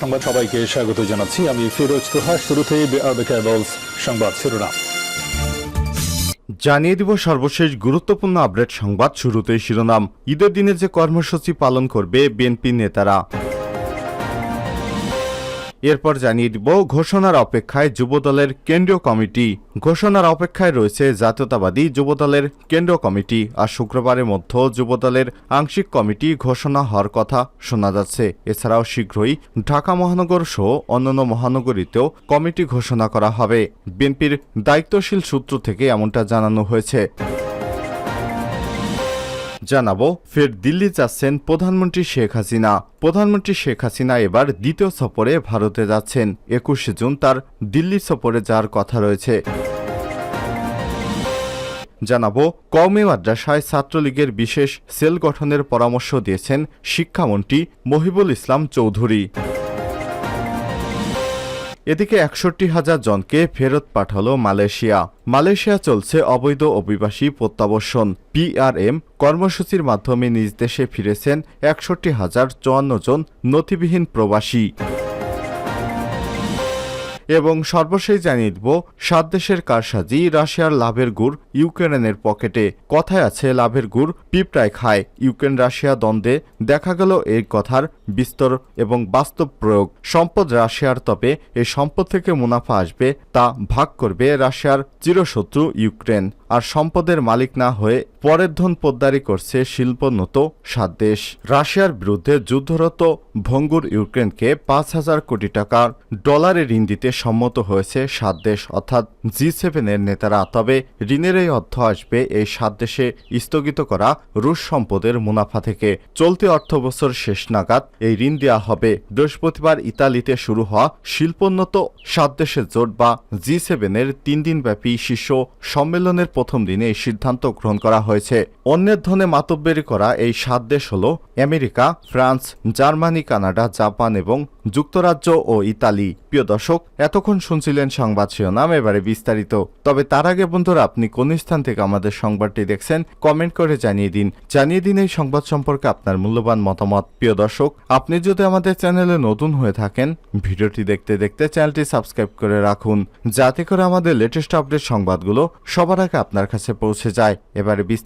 সংবাদ সবাইকে স্বাগত জানাচ্ছি। আমি ফিরোজ তোহা শুরুতেই সংবাদ শিরোনাম। জানিয়ে দিব সর্বশেষ গুরুত্বপূর্ণ আপডেট সংবাদ শুরুতেই শিরোনাম। ঈদের দিনে যে কর্মসূচি পালন করবে বিএনপি নেতারা। এরপর জানিয়ে দিব, ঘোষণার অপেক্ষায় যুবদলের কেন্দ্রীয় কমিটি। ঘোষণার অপেক্ষায় রয়েছে জাতীয়তাবাদী যুবদলের কেন্দ্রীয় কমিটি। আর শুক্রবারের মধ্যে যুবদলের আংশিক কমিটি ঘোষণা হওয়ার কথা শোনা যাচ্ছে। এছাড়াও শীঘ্রই ঢাকা মহানগর সহ অন্যান্য মহানগরীতেও কমিটি ঘোষণা করা হবে। বিএনপির দায়িত্বশীল সূত্র থেকে এমনটা জানানো হয়েছে। জানাব, ফের দিল্লি যাচ্ছেন প্রধানমন্ত্রী শেখ হাসিনা। প্রধানমন্ত্রী শেখ হাসিনা এবার দ্বিতীয় সফরে ভারতে যাচ্ছেন। একুশে জুন তার দিল্লি সফরে যাওয়ার কথা রয়েছে। জানাব, কওমে মাদ্রাসায় ছাত্রলীগের বিশেষ সেল গঠনের পরামর্শ দিয়েছেন শিক্ষামন্ত্রী মহিবুল ইসলাম চৌধুরী। এদিকে একষট্টি হাজার জনকে ফেরত পাঠালো মালয়েশিয়া। মালয়েশিয়া চলছে অবৈধ অভিবাসী প্রত্যাবর্ষণ পিআরএম কর্মসূচির মাধ্যমে নিজ দেশে ফিরেছেন একষট্টি হাজার চুয়ান্ন জন নথিবিহীন প্রবাসী। এবং সর্বশেষ জানিয়ে দিব, সাত দেশের কারসাজি রাশিয়ার লাভের গুড় ইউক্রেনের পকেটে। কথায় আছে, লাভের গুড় পিঁপড়ায় খায়। ইউক্রেন রাশিয়া দ্বন্দ্বে দেখা গেল এই কথার বিস্তর এবং বাস্তব প্রয়োগ। সম্পদ রাশিয়ার তবে এই সম্পদ থেকে মুনাফা আসবে, তা ভাগ করবে রাশিয়ার চিরশত্রু ইউক্রেন। আর সম্পদের মালিক না হয়ে পরের ধন পোদ্দারি করছে শিল্পোন্নত সাত দেশ। রাশিয়ার বিরুদ্ধে যুদ্ধরত ভঙ্গুর ইউক্রেনকে পাঁচ হাজার কোটি টাকার ডলারে ঋণ দিতে সম্মত হয়েছে সাত দেশ, অর্থাৎ জি সেভেনের নেতারা। তবে ঋণের এই অর্থ আসবে এই সাত দেশে স্থগিত করা রুশ সম্পদের মুনাফা থেকে। চলতি অর্থবছর শেষ নাগাদ এই ঋণ দেওয়া হবে। বৃহস্পতিবার ইতালিতে শুরু হওয়া শিল্পোন্নত সাত দেশের জোট বা জি সেভেনের তিন দিনব্যাপী শীর্ষ সম্মেলনের প্রথম দিনে এই সিদ্ধান্ত গ্রহণ করা হয়েছে। অন্যের ধনে মাতব্বেরি করা এই সাত দেশ হল America, France, Germany, Canada, Japan এবং যুক্তরাজ্য ও ইতালি। প্রিয় দর্শক, এতক্ষণ শুনছিলেন সংবাদ শিরোনাম, এবারে বিস্তারিত। তবে তার আগে বন্ধুরা, আপনি কোন স্থান থেকে আমাদের সংবাদটি দেখছেন, কমেন্ট করে জানিয়ে দিন। জানিয়ে দিন এই সংবাদ সম্পর্কে আপনার মূল্যবান মতামত। প্রিয় দর্শক, আপনি যদি আমাদের চ্যানেলে নতুন হয়ে থাকেন, ভিডিওটি দেখতে দেখতে চ্যানেলটি সাবস্ক্রাইব করে রাখুন। যাতে করে আমাদের লেটেস্ট আপডেট সংবাদগুলো সবার আগে আপনার কাছে পৌঁছে যায়। এবারে বিস্তারিত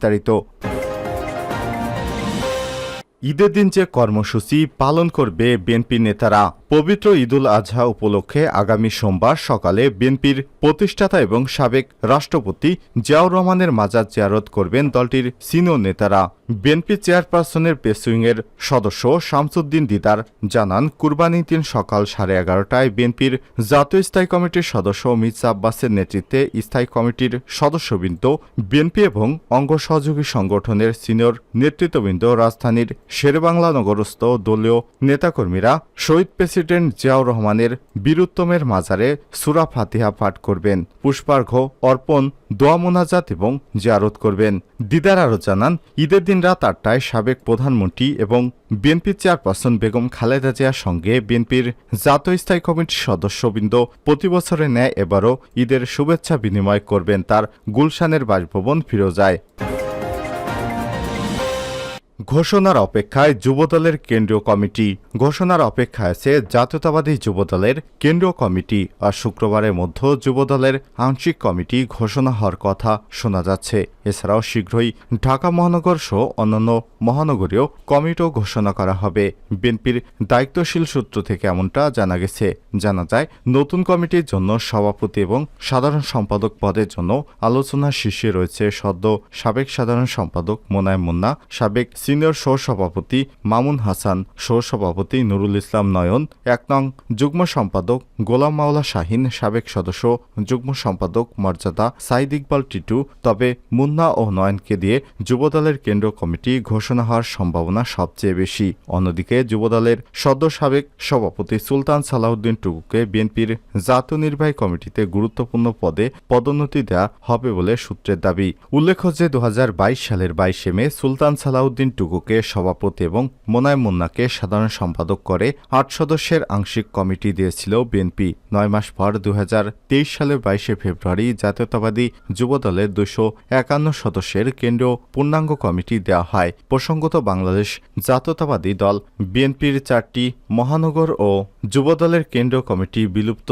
ঈদের দিন যে কর্মসূচি পালন করবে বিএনপি নেতারা। পবিত্র ঈদুল আজহা উপলক্ষে আগামী সোমবার সকালে বিএনপির প্রতিষ্ঠাতা এবং সাবেক রাষ্ট্রপতি জিয়াউর রহমানের মাজার জিয়ারত করবেন দলটির সিনিয়র নেতারা। বিএনপি চেয়ারপারসনের পেসুইংয়ের সদস্য শামসুদ্দিন দিদার জানান, কুরবানি দিন সকাল সাড়ে এগারোটায় বিএনপির জাতীয় স্থায়ী কমিটির সদস্য মির্জা আব্বাসের নেতৃত্বে স্থায়ী কমিটির সদস্যবৃন্দ, বিএনপি এবং অঙ্গ সহযোগী সংগঠনের সিনিয়র নেতৃত্ববৃন্দ, রাজধানীর শেরবাংলা নগরস্থ দলীয় নেতাকর্মীরা, শহীদ প্রেসিডেন্ট জিয়াউর রহমানের বীরুত্তমের মাজারে সুরা ফাতিহা পাঠ করবেন পুষ্পার্ঘ অর্পণ, দোয়া মোনাজাত এবং জিয়ারত করবেন। দিদার আরও জানান, ঈদের দিন রাত আটটায় সাবেক প্রধানমন্ত্রী এবং বিএনপি চেয়ারপারসন বেগম খালেদা জিয়ার সঙ্গে বিএনপির জাতীয় স্থায়ী কমিটির সদস্যবৃন্দ প্রতি বছরের ন্যায় এবারও ঈদের শুভেচ্ছা বিনিময় করবেন তার গুলশানের বাসভবন ফিরোজায়। ঘোষণার অপেক্ষায় যুবদলের কেন্দ্রীয় কমিটি, ঘোষণার অপেক্ষায় আছে জাতীয়তাবাদী যুবদলের কেন্দ্রীয় কমিটি আর শুক্রবারের মধ্যে যুবদলের আংশিক কমিটি ঘোষণা হওয়ার কথা শোনা যাচ্ছে। এছাড়াও শীঘ্রই ঢাকা মহানগর সহ অন্যান্য মহানগরীয় কমিটিও ঘোষণা করা হবে। বিএনপির দায়িত্বশীল সূত্র থেকে এমনটা জানা গেছে। জানা যায়, নতুন কমিটির জন্য সভাপতি এবং সাধারণ সম্পাদক পদের জন্য আলোচনা শীর্ষে রয়েছে সদ্য সাবেক সাধারণ সম্পাদক মোনায় মুন্না, সাবেক সিনিয়র সহসভাপতি মামুন হাসান, সহসভাপতি নুরুল ইসলাম নয়ন, এক নং যুগ্ম সম্পাদক গোলাম মাওলা শাহিন, সাবেক সদস্য যুগ্ম সম্পাদক মর্যাদা সাইদ ইকবাল টিটু। তবে মুন্না ও নয়নকে দিয়ে যুবদলের কেন্দ্র কমিটি ঘোষণা হওয়ার সম্ভাবনা সবচেয়ে বেশি। অন্যদিকে যুবদলের সদ্য সাবেক সভাপতি সুলতান সালাউদ্দিন টুকুকে বিএনপির জাতীয় নির্বাহী কমিটিতে গুরুত্বপূর্ণ পদে পদোন্নতি দেওয়া হবে বলে সূত্রের দাবি। উল্লেখ্য যে দু হাজার বাইশ সালের বাইশে মে সুলতান সালাউদ্দিন টুকুকে সভাপতি এবং মোনায়েম মুন্নাকে সাধারণ সম্পাদক করে আট সদস্যের আংশিক কমিটি দিয়েছিল বিএনপি। নয় মাস পর দু সালের বাইশে ফেব্রুয়ারি জাতীয়তাবাদী যুবদলের দুশো একান্ন সদস্যের কেন্দ্রীয় পূর্ণাঙ্গ কমিটি দেওয়া হয়। প্রসঙ্গত বাংলাদেশ জাতীয়তাবাদী দল বিএনপির চারটি মহানগর ও যুবদলের কেন্দ্রীয় কমিটি বিলুপ্ত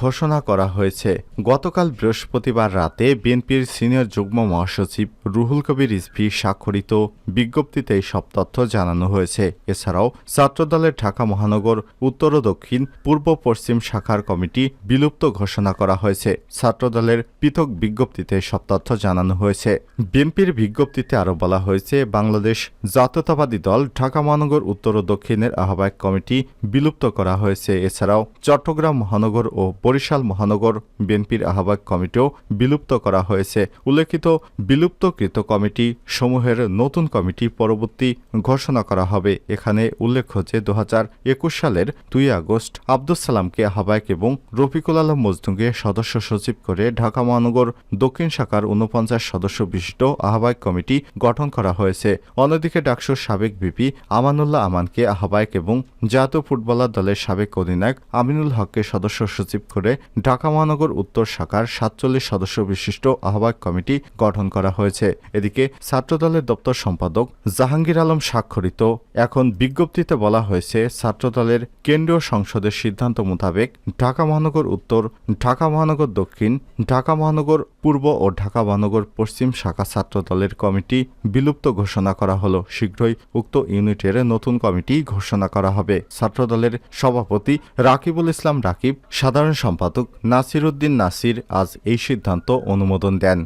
ঘোষণা করা হয়েছে। গতকাল বৃহস্পতিবার রাতে বিএনপির সিনিয়র যুগ্ম মহাসচিব রুহুল কবির রিজভি স্বাক্ষরিত বিজ্ঞপ্তিতে সব তথ্য জানানো হয়েছে। এছাড়াও ছাত্রদলের ঢাকা মহানগর, উত্তর ও দক্ষিণ, পূর্ব পশ্চিম শাখার কমিটি বিলুপ্ত ঘোষণা করা হয়েছে। ছাত্রদলের পৃথক বিজ্ঞপ্তিতে সব তথ্য জানানো হয়েছে। বিএনপির বিজ্ঞপ্তিতে আরও বলা হয়েছে, বাংলাদেশ জাতীয়তাবাদী দল ঢাকা মহানগর, উত্তর ও দক্ষিণের আহ্বায়ক কমিটি বিলুপ্ত করা হয়েছে। এছাড়াও চট্টগ্রাম মহানগর ও বরিশাল মহানগর বিএনপির আহ্বায়ক কমিটিও বিলুপ্ত করা হয়েছে। উল্লেখিত বিলুপ্তকৃত কমিটি সমূহের নতুন কমিটি পরবর্তী ঘোষণা করা হবে। এখানে উল্লেখ্য যে দু সালের দুই আগস্ট আব্দুল সালামকে আহ্বায়ক এবং রফিকুল আলম মজনুকে সদস্য সচিব করে ঢাকা মহানগর দক্ষিণ শাখার ঊনপঞ্চাশ সদস্য বিশিষ্ট আহ্বায়ক কমিটি গঠন করা হয়েছে। অন্যদিকে ডাকসুর সাবেক ভিপি আমানুল্লাহ আমানকে আহ্বায়ক এবং জাতীয় ফুটবলার দলের সাবেক অধিনায়ক আমিনুল হককে সদস্য সচিব করে ঢাকা মহানগর উত্তর শাখার সাতচল্লিশ সদস্য বিশিষ্ট আহ্বায়ক কমিটি গঠন করা হয়েছে। এদিকে ছাত্রদলের দপ্তর সম্পাদক জাহাঙ্গীর আলম স্বাক্ষরিত এখন বিজ্ঞপ্তিতে বলা হয়েছে, ছাত্রদলের কেন্দ্রীয় সংসদের সিদ্ধান্ত মোতাবেক ঢাকা মহানগর উত্তর, ঢাকা মহানগর দক্ষিণ, ঢাকা মহানগর পূর্ব ও ঢাকা মহানগর পশ্চিম শাখা ছাত্রদলের কমিটি বিলুপ্ত ঘোষণা করা হলো। শীঘ্রই উক্ত ইউনিটের নতুন কমিটি ঘোষণা করা হবে। ছাত্রদলের সভাপতি রাকিবুল ইসলাম রাকিব, সাধারণ সম্পাদক নাসির উদ্দিন নাসির আজ এই সিদ্ধান্ত অনুমোদন দেন।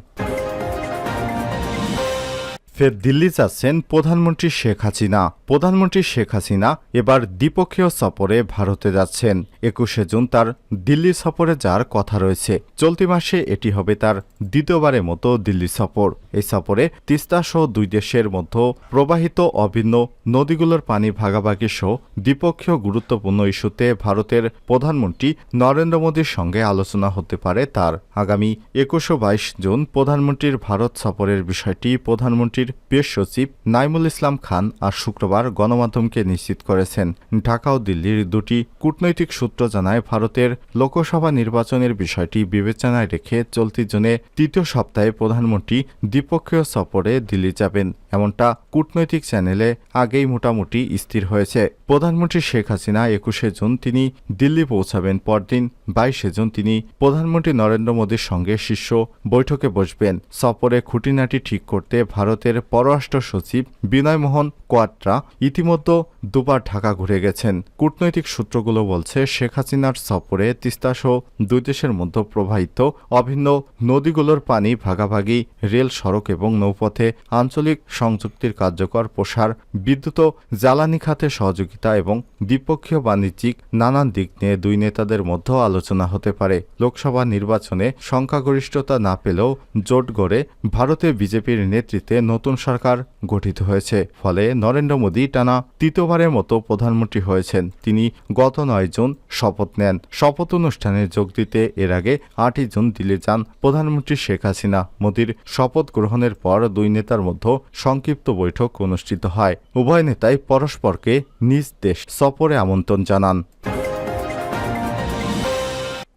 ফের দিল্লি যাচ্ছেন প্রধানমন্ত্রী শেখ হাসিনা। প্রধানমন্ত্রী শেখ হাসিনা এবার দ্বিপক্ষীয় সফরে ভারতে যাচ্ছেন। একুশে জুন তার দিল্লি সফরে যাওয়ার কথা রয়েছে। চলতি মাসে এটি হবে তার দ্বিতীয়বারের মতো দিল্লি সফর। এই সফরে তিস্তা সহ দুই দেশের মধ্যে প্রবাহিত অভিন্ন নদীগুলোর পানি ভাগাভাগি সহ দ্বিপক্ষীয় গুরুত্বপূর্ণ ইস্যুতে ভারতের প্রধানমন্ত্রী নরেন্দ্র মোদীর সঙ্গে আলোচনা হতে পারে তার। আগামী একুশো বাইশ জুন প্রধানমন্ত্রীর ভারত সফরের বিষয়টি প্রধানমন্ত্রীর পেশ সচিব নাইমুল ইসলাম খান আর শুক্রবার গণমাধ্যমকে নিশ্চিত করেছেন। ঢাকা ও দিল্লির দুটি কূটনৈতিক সূত্র জানায়, ভারতের লোকসভা নির্বাচনের বিষয়টি বিবেচনায় রেখে চলতি জুনে তৃতীয় সপ্তাহে প্রধানমন্ত্রী দ্বিপক্ষীয় সফরে দিল্লি যাবেন। এমনটা কূটনৈতিক চ্যানেলে আগেই মোটামুটি স্থির হয়েছে। প্রধানমন্ত্রী শেখ হাসিনা একুশে জুন তিনি দিল্লি পৌঁছাবেন, পরদিন বাইশে জুন তিনি প্রধানমন্ত্রী নরেন্দ্র মোদীর সঙ্গে শীর্ষ বৈঠকে বসবেন। সফরে খুঁটিনাটি ঠিক করতে ভারতের পররাষ্ট্র সচিব বিনয় মোহন কোয়াট্রা ইতিমধ্যে দুবার ঢাকা ঘুরে গেছেন। কূটনৈতিক সূত্রগুলো বলছে, শেখ হাসিনার সফরে তিস্তাসহ দুই দেশের মধ্যে প্রবাহিত অভিন্ন নদীগুলোর পানি ভাগাভাগি, রেল সড়ক এবং নৌপথে আঞ্চলিক সংযুক্তির কার্যকর প্রসার, বিদ্যুৎ ও জ্বালানি খাতে সহযোগিতা এবং দ্বিপক্ষীয় বাণিজ্যিক নানান দিক নিয়ে দুই নেতাদের মধ্যেও আলোচনা হতে পারে। লোকসভা নির্বাচনে সংখ্যাগরিষ্ঠতা না পেলেও জোট গড়ে ভারতে বিজেপির নেতৃত্বে নতুন সরকার গঠিত হয়েছে। ফলে নরেন্দ্র মোদী টানা তৃতীয়বারের মতো প্রধানমন্ত্রী হয়েছেন। তিনি গত নয় জুন শপথ নেন। শপথ অনুষ্ঠানে যোগ দিতে এর আগে আটই জুন দিল্লি যান প্রধানমন্ত্রী শেখ হাসিনা। মোদীর শপথ গ্রহণের পর দুই নেতার মধ্যে সংক্ষিপ্ত বৈঠক অনুষ্ঠিত হয়। উভয় নেতাই পরস্পরকে নিজ দেশ সফরে আমন্ত্রণ জানান।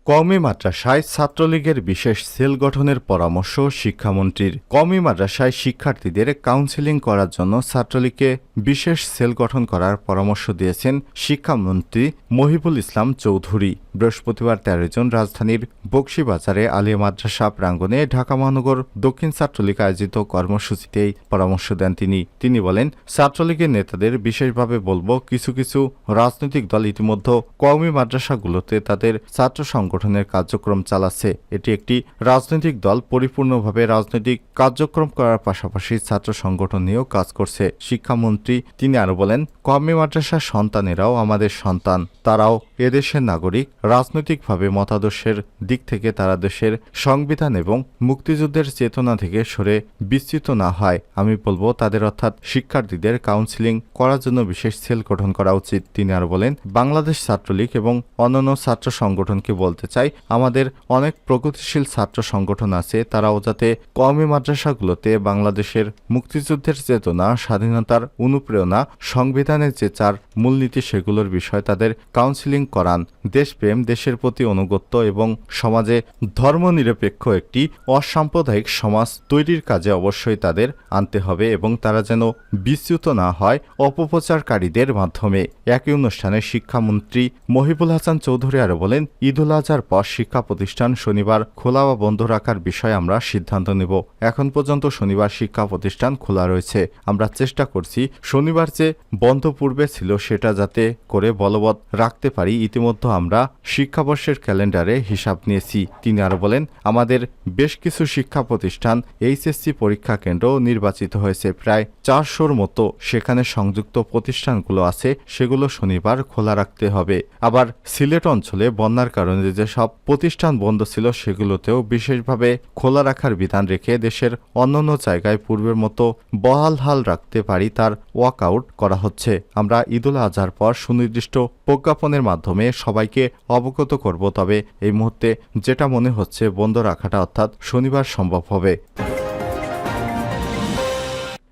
কওমি মাদ্রাসায় ছাত্রলীগের বিশেষ সেল গঠনের পরামর্শ শিক্ষামন্ত্রীর। কওমি মাদ্রাসায় শিক্ষার্থীদের কাউন্সেলিং করার জন্য ছাত্রলীগকে বিশেষ সেল গঠন করার পরামর্শ দিয়েছেন শিক্ষামন্ত্রী মহিবুল ইসলাম চৌধুরী। বৃহস্পতিবার তেরো জন রাজধানীর বক্সিবাজারে আলিয়া মাদ্রাসা প্রাঙ্গণে ঢাকা মহানগর দক্ষিণ ছাত্রলীগ আয়োজিত কর্মসূচিতে পরামর্শ দেন তিনি। তিনি বলেন, ছাত্রলীগের নেতাদের বিশেষভাবে বলব, কিছু কিছু রাজনৈতিক দল ইতিমধ্যে কওমি মাদ্রাসাগুলোতে তাদের ছাত্র সংগঠনের কার্যক্রম চালাচ্ছে। এটি একটি রাজনৈতিক দল, পরিপূর্ণভাবে রাজনৈতিক কার্যক্রম করার পাশাপাশি ছাত্র সংগঠন নিয়েও কাজ করছে। শিক্ষামন্ত্রী তিনি আরও বলেন, কওমি মাদ্রাসার সন্তানেরাও আমাদের সন্তান, তারাও এদেশের নাগরিক রাজনৈতিকভাবে মতাদর্শের দিক থেকে তারা দেশের সংবিধান এবং মুক্তিযুদ্ধের চেতনা থেকে সরে বিস্তৃত না হয়। আমি বলব, তাদের অর্থাৎ শিক্ষার্থীদের কাউন্সিলিং করার জন্য বিশেষ সেল গঠন করা উচিত। তিনি আর বলেন, বাংলাদেশ ছাত্রলীগ এবং অন্যান্য ছাত্র সংগঠনকে বলতে চাই, আমাদের অনেক প্রগতিশীল ছাত্র সংগঠন আছে, তারাও যাতে কওমি মাদ্রাসাগুলোতে বাংলাদেশের মুক্তিযুদ্ধের চেতনা, স্বাধীনতার অনুপ্রেরণা, সংবিধানের যে চার মূলনীতি সেগুলোর বিষয়ে তাদের কাউন্সিলিং করান। দেশপ্রেম দেশের প্রতি অনুগত্য এবং সমাজে ধর্মনিরপেক্ষ একটি অসাম্প্রদায়িক সমাজ তৈরির কাজে অবশ্যই তাদের আনতে হবে এবং তারা যেন বিচ্যুত না হয় অপপ্রচারকারীদের মাধ্যমে। একই অনুষ্ঠানে শিক্ষামন্ত্রী মহিবুল হাসান চৌধুরী আরও বলেন, ঈদুল আজহার পর শিক্ষা প্রতিষ্ঠান শনিবার খোলা বা বন্ধ রাখার বিষয়ে আমরা সিদ্ধান্ত নেব। এখন পর্যন্ত শনিবার শিক্ষা প্রতিষ্ঠান খোলা রয়েছে। আমরা চেষ্টা করছি শনিবার যে বন্ধ পূর্বে ছিল সেটা যাতে করে বলবৎ রাখতে পারি। ইতিমধ্যে আমরা শিক্ষাবর্ষের ক্যালেন্ডারে হিসাব নিয়েছি। তিনি আরও বলেন, আমাদের বেশ কিছু শিক্ষা প্রতিষ্ঠান এইচএসসি পরীক্ষা কেন্দ্র নির্বাচিত হয়েছে। প্রায় চারশোর মতো সেখানে সংযুক্ত প্রতিষ্ঠানগুলো আছে, সেগুলো শনিবার খোলা রাখতে হবে। আবার সিলেট অঞ্চলে বন্যার কারণে যেসব প্রতিষ্ঠান বন্ধ ছিল, সেগুলোতেও বিশেষভাবে খোলা রাখার বিধান রেখে দেশের অন্যান্য জায়গায় পূর্বের মতো বহাল হাল রাখতে পারি তার ওয়াকআউট করা হচ্ছে। আমরা ঈদুল আজহার পর সুনির্দিষ্ট প্রজ্ঞাপনের মাধ্যমে সবাইকে অবগত করব তবে এই মুহূর্তে যেটা মনে হচ্ছে বন্ধ রাখাটা অর্থাৎ শনিবার সম্ভব হবে।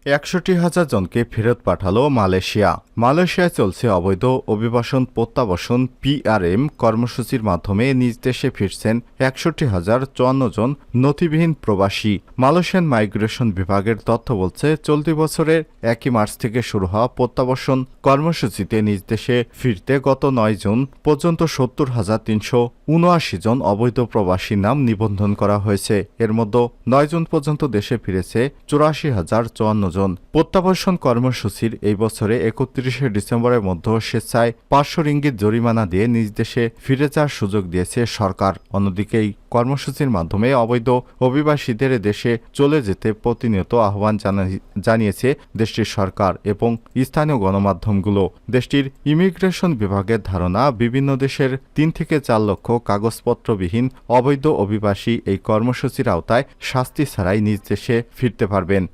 একষট্টি হাজার জনকে ফেরত পাঠালো মালয়েশিয়া। মালয়েশিয়ায় চলছে অবৈধ অভিবাসন প্রত্যাবাসন পিআরএম কর্মসূচির মাধ্যমে নিজ দেশে ফিরছেন একষট্টি হাজার চুয়ান্ন জন নথিবিহীন প্রবাসী। মালয়েশিয়ান মাইগ্রেশন বিভাগের তথ্য বলছে, চলতি বছরের একই মার্চ থেকে শুরু হওয়া প্রত্যাবাসন কর্মসূচিতে নিজ দেশে ফিরতে গত নয় জুন পর্যন্ত সত্তর হাজার তিনশো উনআশি জন অবৈধ প্রবাসী নাম নিবন্ধন করা হয়েছে। এর মধ্যে নয় জুন পর্যন্ত দেশে ফিরেছে চুরাশি হাজার চুয়ান্ন জন প্রত্যাবাসন কর্মসূচির এই বছরে একত্রিশে ডিসেম্বরের মধ্যে স্বেচ্ছায় পাঁচশো রিঙ্গিত জরিমানা দিয়ে নিজ দেশে ফিরে যাওয়ার সুযোগ দিয়েছে সরকার। অন্যদিকে এই কর্মসূচির মাধ্যমে অবৈধ অভিবাসীদের দেশে চলে যেতে প্রতিনিয়ত আহ্বান জানা- জানিয়েছে দেশটির সরকার এবং স্থানীয় গণমাধ্যমগুলো। দেশটির ইমিগ্রেশন বিভাগের ধারণা, বিভিন্ন দেশের তিন থেকে চার লক্ষ কাগজপত্রবিহীন অবৈধ অভিবাসী এই কর্মসূচির আওতায় শাস্তি ছাড়াই নিজ দেশে ফিরতে পারবেন।